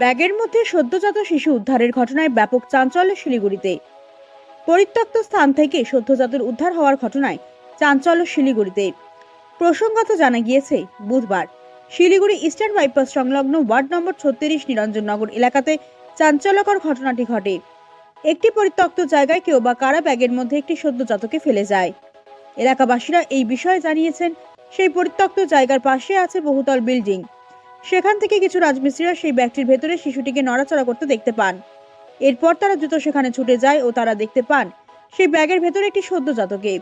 ব্যাগের মধ্যে সদ্যজাত শিশু উদ্ধারের ঘটনায় ব্যাপক চাঞ্চল্য শিলিগুড়িতে। পরিত্যক্ত স্থান থেকে সদ্যজাতর উদ্ধার হওয়ার ঘটনায় চাঞ্চল্য শিলিগুড়িতে। প্রসঙ্গত জানা গিয়েছে, বুধবার শিলিগুড়ি ইস্টার্ন বাইপাস সংলগ্ন ওয়ার্ড নম্বর ছত্রিশ নিরঞ্জননগর এলাকাতে চাঞ্চল্যকর ঘটনাটি ঘটে। একটি পরিত্যক্ত জায়গায় কেউ বা কারা ব্যাগের মধ্যে একটি সদ্যজাতকে ফেলে যায়। এলাকাবাসীরা এই বিষয়ে জানিয়েছেন, সেই পরিত্যক্ত জায়গার পাশে আছে বহুতল বিল্ডিং। সেখান থেকে কিছু রাজমিস্ত্রিরা সেই ব্যাগটির ভেতরে শিশুটিকে নড়াচড়া করতে দেখতে পান। এরপর তারা দ্রুত সেখানে ছুটে যায় ও তারা দেখতে পান, সেই ব্যাগের ভেতরে একটি সদ্যজাতকে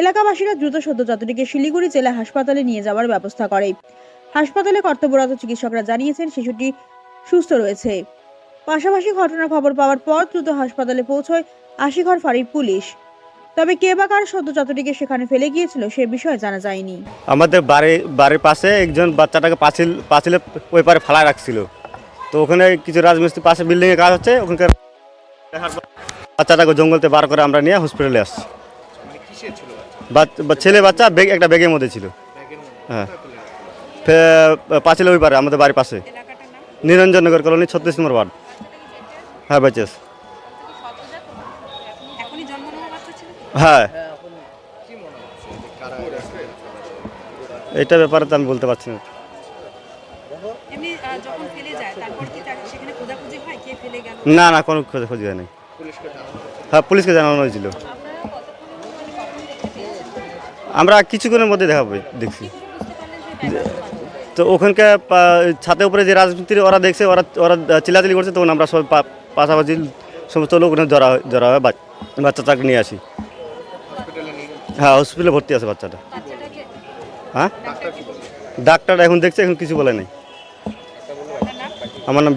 এলাকাবাসীরা দ্রুত সদ্যজাতটিকে শিলিগুড়ি জেলা হাসপাতালে নিয়ে যাওয়ার ব্যবস্থা করে। হাসপাতালে কর্তব্যরত চিকিৎসকরা জানিয়েছেন, শিশুটি সুস্থ রয়েছে। পাশাপাশি ঘটনার খবর পাওয়ার পর দ্রুত হাসপাতালে পৌঁছয় আশিঘর ফাঁড়ির পুলিশ। তবে কে বা কার সদ্যজাতটিকে সেখানে ফেলে গিয়েছিল সে বিষয়ে জানা যায়নি। আমাদের বাড়ি বাড়ির পাশে একজন বাচ্চাটাকে পাঁচিল পাঁচিলে ওই পারে ফালায় রাখছিল। তো ওখানে কিছু রাজমিস্ত্রি পাশে বিল্ডিংয়ে কাজ হচ্ছে ওখানকার বাচ্চাটাকে জঙ্গলতে বার করে আমরা নিয়ে হসপিটালে আসছি। বা- ছেলে বাচ্চা বেগ একটা ব্যাগের মধ্যে ছিল। হ্যাঁ। পাঁচিলে ওই পারে আমাদের বাড়ির পাশে। নিরঞ্জননগর কলোনি ছত্রিশ নম্বর ওয়ার্ড। হ্যাঁ বেচেস এখনই জন্ম নেওয়া বাচ্চা ছিল হ্যাঁ। এইটার ব্যাপারে তো আমি বলতে পারছি না। এমনি আহ, যখন ফেলে যায় তারপর কি তার সেখানে খোঁজাখুঁজি হয়? কে ফেলে গেল? না না কোনো খোঁজ খোঁজ হয় নাই হ্যাঁ পুলিশকে জানানো হয়েছিল। আমরা কিছুক্ষণের মধ্যে দেখা পাই দেখছি। তো ওখানকার পা- ছাদের উপরে যে রাজনীতির ওরা দেখছে ওরা ওরা চিলাচিলি করছে তখন আমরা সবাই পা- পাশাপাশি সমস্ত লোক ওখানে জড়া হয়- জড়া হয় বাচ্চাটাকে নিয়ে আসি। হ্যাঁ হসপিটালে ভর্তি আছে বাচ্চাটা। হ্যাঁ? ডাক্তার এখন দেখছে এখন কিছু বলে নাই। আমার নাম